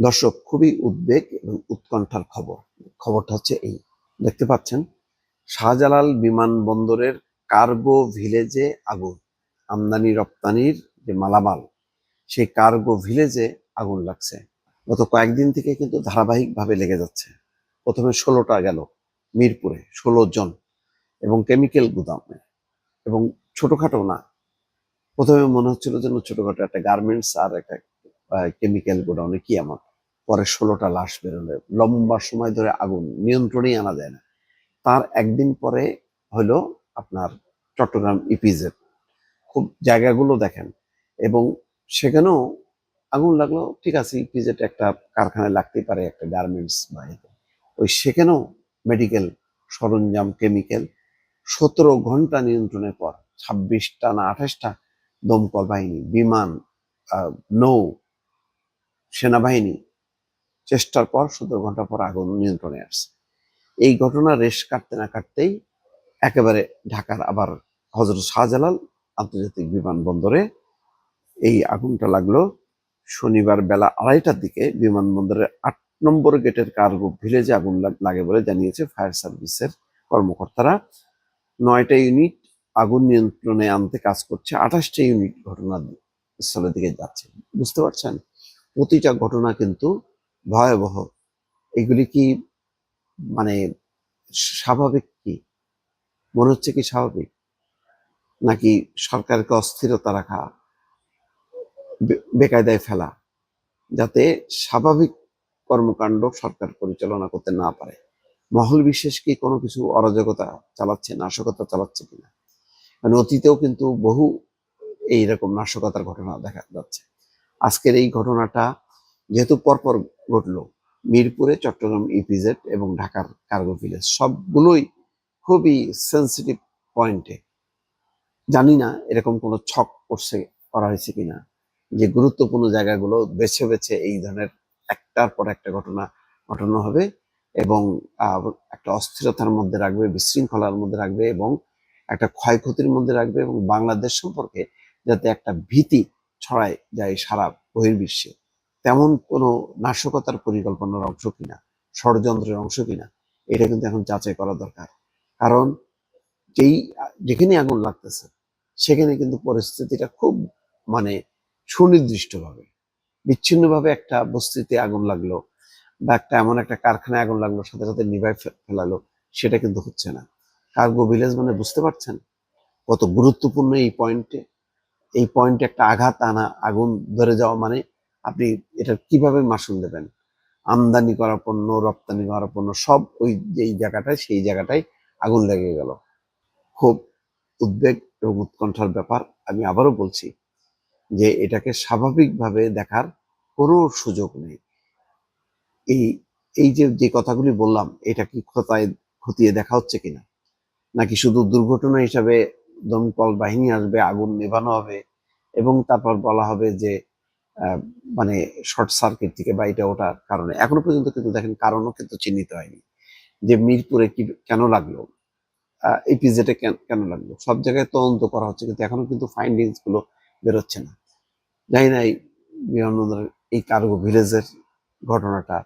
দর্শক, খুবই উদ্বেগ এবং উৎকণ্ঠার খবর। খবরটা হচ্ছে এই। দেখতে পাচ্ছেন, শাহজালাল বিমানবন্দরের কার্গো ভিলেজে আগুন, আমদানি রপ্তানির যে মালামাল, সেই কার্গো ভিলেজে আগুন লাগছে। গত কয়েকদিন থেকে কিন্তু ধারাবাহিকভাবে লেগে যাচ্ছে। প্রথমে ষোলোটা গেল মিরপুরে, ষোলো জন এবং কেমিক্যাল গুদামে। এবং ছোটোখাটো না, প্রথমে মনে হচ্ছিল যেন ছোটোখাটো একটা গার্মেন্টস আর একটা কেমিক্যাল গোডাউনে কি এমন। পরে ষোলোটা লাশ বেরোলো। লম্বা সময় ধরে আগুন নিয়ন্ত্রণেই আনা যায় না। তার একদিন পরে হলো আপনার চট্টগ্রাম ইপিজেড খুব জায়গাগুলো দেখেন এবং সেখানেও আগুন লাগল, ঠিক আছে ইপিজেড একটা কারখানায় লাগতেই পারে, একটা গার্মেন্টস বা ওই সেখানেও মেডিকেল সরঞ্জাম কেমিক্যাল সতেরো ঘণ্টা নিয়ন্ত্রণের পর ছাব্বিশটা না আঠাশটা দমকল বাহিনী, বিমান নৌ, সেনাবাহিনী চেষ্টার পর সতেরো ঘণ্টা পর আগুন নিয়ন্ত্রণে আসছে। এই ঘটনা রেশ কাটতে না কাটতেই একেবারে ঢাকার আবার হজরত শাহজালাল আন্তর্জাতিক বিমানবন্দরে এই আগুনটা লাগল। শনিবার বেলা আড়াইটার দিকে বিমানবন্দরের আট নম্বর গেটের কার্গো ভিলেজে আগুন লাগ- বলে জানিয়েছে ফায়ার সার্ভিসের কর্মকর্তারা। নয়টা ইউনিট আগুন নিয়ন্ত্রণে আনতে কাজ করছে, আঠাশটা ইউনিট ঘটনাস্থলের দিকে যাচ্ছে। বুঝতে পারছেন? প্রতিটা ঘটনা কিন্তু ভয়াবহ। এগুলি কি মানে স্বাভাবিক কি? মনে হচ্ছে কি স্বাভাবিক? নাকি সরকারকে অস্থিরতা রাখা বেকায়দায় ফেলা, যাতে স্বাভাবিক কর্মকাণ্ড সরকার পরিচালনা করতে না পারে? মহল বিশেষ কি কোনো কিছু অরাজকতা চালাচ্ছে, নাশকতা চালাচ্ছে কিনা? মানে অতীতেও কিন্তু বহু এইরকম নাশকতার ঘটনা দেখা যাচ্ছে। আজকের এই ঘটনাটা যেহেতু পরপর ঘটল, মিরপুরে, চট্টগ্রাম ইপিজেড এবং ঢাকার কার্গো ভিলেজ সবগুলোই খুবই সেন্সিটিভ পয়েন্টে জানি না এরকম কোনো ছক করছে, করা হয়েছে কিনা, যে গুরুত্বপূর্ণ জায়গাগুলো বেছে বেছে এই ধরনের একটার পর একটা ঘটনা ঘটানো হবে এবং একটা অস্থিরতার মধ্যে রাখবে, বিশৃঙ্খলার মধ্যে রাখবে এবং একটা ক্ষয়ক্ষতির মধ্যে রাখবে এবং বাংলাদেশ সম্পর্কে যাতে একটা ভীতি ছড়ায় যায় সারা বহির্বিশ্বে। তেমন কোনো নাশকতার পরিকল্পনার অংশ কিনা, ষড়যন্ত্রের অংশ কিনা, এটা কিন্তু এখন যাচাই করা দরকার। কারণ যেই যেখানে আগুন লাগতেছে, সেখানে কিন্তু পরিস্থিতিটা খুব মানে সুনির্দিষ্টভাবে, বিচ্ছিন্নভাবে একটা বস্তিতে আগুন লাগল বা একটা এমন একটা কারখানায় আগুন লাগল, সাথে সাথে নিভাই ফেলালো, সেটা কিন্তু হচ্ছে না। কার্গো ভিলেজ মানে বুঝতে পারছেন? কত গুরুত্বপূর্ণ এই পয়েন্টে এই পয়েন্টে একটা আঘাত আনা, আগুন ধরে যাওয়া মানে আপনি এটা কীভাবে মাসুল দেবেন? আমদানি করা পণ্য, রপ্তানি করা পণ্য, সব ওই যেই জায়গাটায়, সেই জায়গাটায় আগুন লেগে গেল। খুব উদ্বেগ এবং উৎকণ্ঠার ব্যাপার। আমি আবারও বলছি যে এটাকে স্বাভাবিকভাবে দেখার কোনো সুযোগ নেই। এই এই যে যে কথাগুলি বললাম, এটা কি খতায়, খতিয়ে দেখা হচ্ছে কিনা? নাকি শুধু দুর্ঘটনা হিসাবে দমকল বাহিনী আসবে, আগুন নেভানো হবে এবং তারপর বলা হবে যে মানে শর্ট সার্কিট থেকে বা এটা ওটার কারণে। এখনও পর্যন্ত কিন্তু দেখেন কারণও কিন্তু চিহ্নিত হয়নি। যে মিরপুরে কি, কেন লাগল? এপিজেটে কেন লাগল? সব জায়গায় তদন্ত করা হচ্ছে, কিন্তু এখনও কিন্তু ফাইন্ডিংসগুলো বেরোচ্ছে না। জানি না এই বিমানবন্দরের এই কার্গো ভিলেজের ঘটনাটা,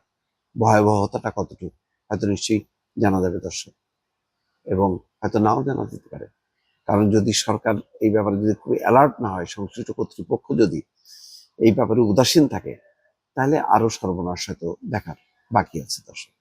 ভয়াবহতাটা কতটুকু, হয়তো নিশ্চয়ই জানা যাবে দর্শক। এবং হয়তো নাও জানা যেতে পারে। কারণ যদি সরকার এই ব্যাপারে যদি খুবই অ্যালার্ট না হয়, সংশ্লিষ্ট কর্তৃপক্ষ যদি এই ব্যাপারে উদাসীন থাকে তাহলে আরও সর্বনাশ হয়তো দেখার বাকি আছে দর্শক।